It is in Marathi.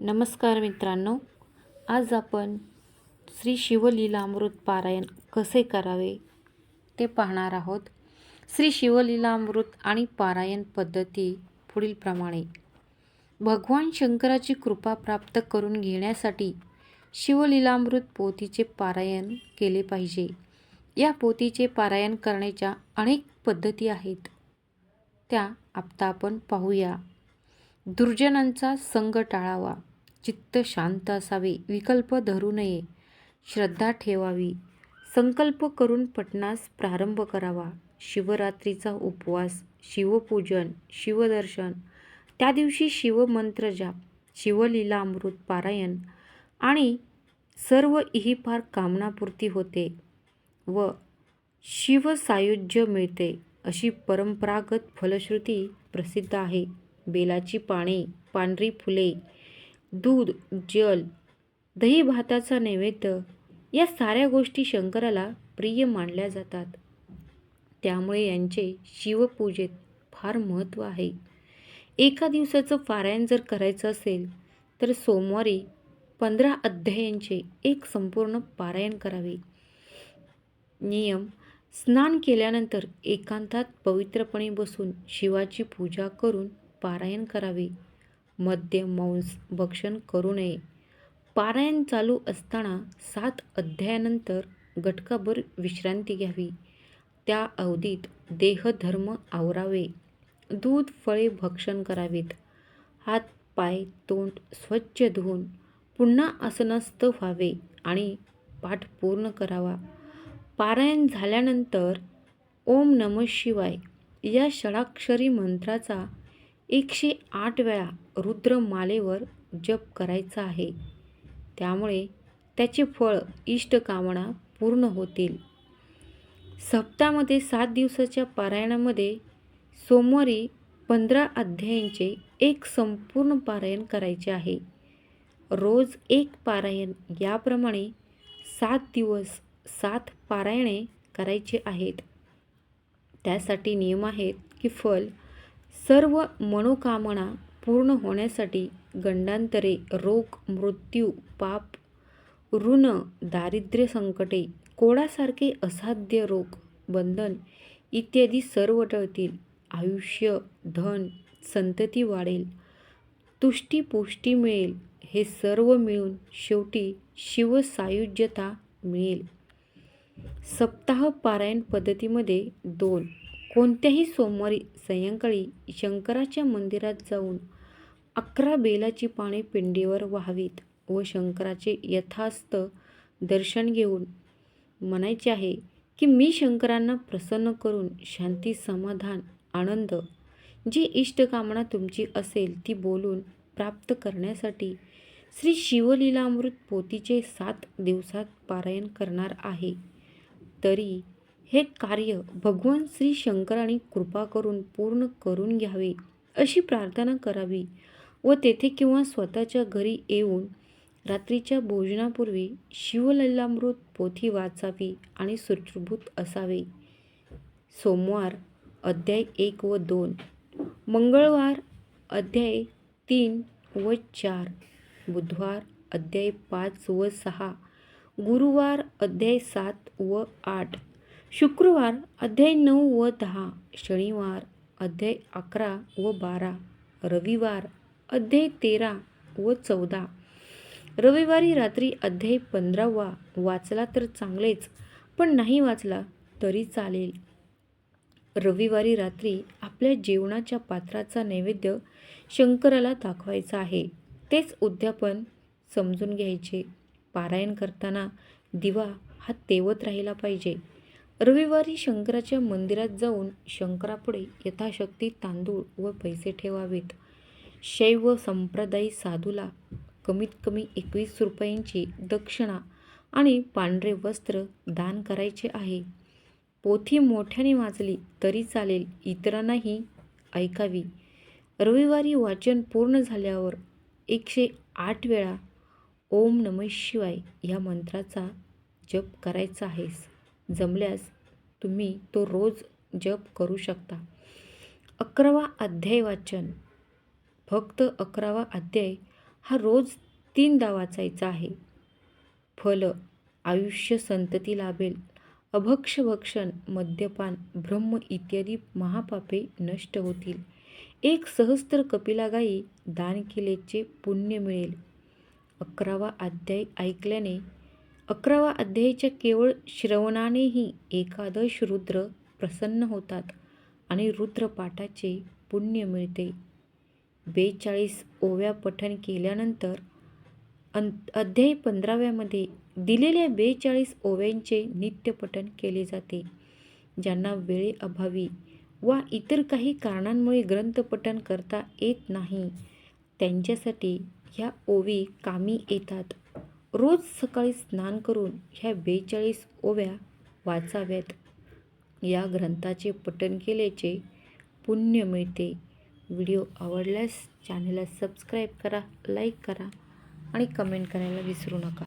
नमस्कार मित्रांनो आज आपण श्री शिवलीलामृत पारायण कसे करावे ते पाहणार आहोत. श्री शिवलीलामृत आणि पारायण पद्धती पुढीलप्रमाणे भगवान शंकराची कृपा प्राप्त करून घेण्यासाठी शिवलीलामृत पोथीचे पारायण केले पाहिजे. या पोथीचे पारायण करण्याच्या अनेक पद्धती आहेत. त्या आत्ता आपण पाहूया. दुर्जनांचा संग टाळावा. चित्त शांत असावे विकल्प धरू नये श्रद्धा ठेवावी संकल्प करून पटनास प्रारंभ करावा. शिवरात्रीचा उपवास शिवपूजन शिवदर्शन त्या दिवशी शिवमंत्र जाप शिवलीला अमृत पारायण आणि सर्व इहिपार कामनापूर्ती होते व शिवसायुज्य मिळते अशी परंपरागत फलश्रुती प्रसिद्ध आहे. बेलाची पाने पांढरी फुले दूध जल दही भाताचा नैवेद्य या साऱ्या गोष्टी शंकराला प्रिय मानल्या जातात. त्यामुळे यांचे शिवपूजेत फार महत्त्व आहे. एका दिवसाचं पारायण जर करायचं असेल तर सोमवारी पंधरा अध्यायांचे एक संपूर्ण पारायण करावे. नियम स्नान केल्यानंतर एकांतात पवित्रपणे बसून शिवाची पूजा करून पारायण करावे. मद्य मांस भक्षण करू नये. पारायण चालू असताना सात अध्यायानंतर घटकाभर विश्रांती घ्यावी. त्या अवधीत देहधर्म आवरावे. दूध फळे भक्षण करावीत. हात पाय तोंड स्वच्छ धुवून पुन्हा आसनस्थ व्हावे आणि पाठ पूर्ण करावा. पारायण झाल्यानंतर ओम नम शिवाय या षडाक्षरी मंत्राचा एकशे आठ वेळा रुद्रमालेवर जप करायचा आहे. त्यामुळे त्याचे फळ इष्टकामना पूर्ण होतील. सप्तामध्ये सात दिवसाच्या पारायणामध्ये सोमवारी पंधरा अध्यायांचे एक संपूर्ण पारायण करायचे आहे. रोज एक पारायण याप्रमाणे सात दिवस सात पारायणे करायचे आहेत. त्यासाठी नियम आहेत की फल सर्व मनोकामना पूर्ण होण्यासाठी गंडांतरे रोग मृत्यू पाप ऋण दारिद्र्य संकटे कोडासारखे असाध्य रोग बंधन इत्यादी सर्व टळतील. आयुष्य धन संतती वाढेल. तुष्टी पुष्टी मिळेल. हे सर्व मिळून शेवटी शिवसायुज्यता मिळेल. सप्ताह पारायण पद्धतीमध्ये दोन. कोणत्याही सोमवारी सायंकाळी शंकराच्या मंदिरात जाऊन अकरा बेलाची पाने पिंडीवर व्हावीत व शंकराचे यथास्थ दर्शन घेऊन म्हणायचे आहे की मी शंकरांना प्रसन्न करून शांती समाधान आनंद जी इष्टकामना तुमची असेल ती बोलून प्राप्त करण्यासाठी श्री शिवलीलामृत पोथीचे सात दिवसात पारायण करणार आहे. तरी हे कार्य भगवान श्री शंकराने कृपा करून पूर्ण करून घ्यावे अशी प्रार्थना करावी व तेथे किंवा स्वतःच्या घरी येऊन रात्रीच्या भोजनापूर्वी शिवलल्लामृत पोथी वाचावी आणि सुश्रुभूत असावे. सोमवार अध्याय एक व दोन. मंगळवार अध्याय तीन व चार. बुधवार अध्याय पाच व सहा. गुरुवार अध्याय सात व आठ. शुक्रवार अध्याय नऊ व दहा शनिवार अध्याय अकरा व बारा रविवार अध्याय तेरा व चौदा. रविवारी रात्री अध्याय पंधरावा वाचला तर चांगलेच पण नाही वाचला तरी चालेल. रविवारी रात्री आपल्या जेवणाच्या पात्राचा नैवेद्य शंकराला दाखवायचा आहे. तेच उद्यापन समजून घ्यायचे. पारायण करताना दिवा हा तेवत राहिला पाहिजे. रविवारी शंकराच्या मंदिरात जाऊन शंकरापुढे यथाशक्ती तांदूळ व पैसे ठेवावेत. शैव संप्रदायी साधूला कमीत कमी एकवीस रुपयांची दक्षिणा आणि पांढरे वस्त्र दान करायचे आहे. पोथी मोठ्याने वाचली तरी चालेल इतरांनाही ऐकावी. रविवारी वाचन पूर्ण झाल्यावर एकशे आठ वेळा ओम नम शिवाय या मंत्राचा जप करायचा आहेस. जमल्यास तुम्ही तो रोज जप करू शकता. अकरावा अध्याय वाचन. फक्त अकरावा अध्याय हा रोज तीनदा वाचायचा आहे. फल आयुष्य संतती लाभेल. अभक्षभक्षण मद्यपान ब्रह्म इत्यादी महापापे नष्ट होतील. एक सहस्त्र कपिलागाई दान केल्याचे पुण्य मिळेल. अकरावा अध्याय ऐकल्याने अकरावा अध्यायाच्या केवळ श्रवणानेही एकादश रुद्र प्रसन्न होतात आणि रुद्रपाठाचे पुण्य मिळते. बेचाळीस ओव्या पठण केल्यानंतर अं अध्याय पंधराव्यामध्ये दिलेल्या बेचाळीस ओव्यांचे नित्यपठण केले जाते ज्यांना वेळेअभावी वा इतर काही कारणांमुळे ग्रंथपठण करता येत नाही त्यांच्यासाठी ह्या ओवी कामी येतात. रोज सकाळी स्नान करून ह्या बेचाळीस ओव्या वाचाव्यात. या ग्रंथाचे पठण केल्याचे पुण्य मिळते. व्हिडिओ आवडल्यास चॅनलला सबस्क्राईब करा लाईक करा आणि कमेंट करायला विसरू नका.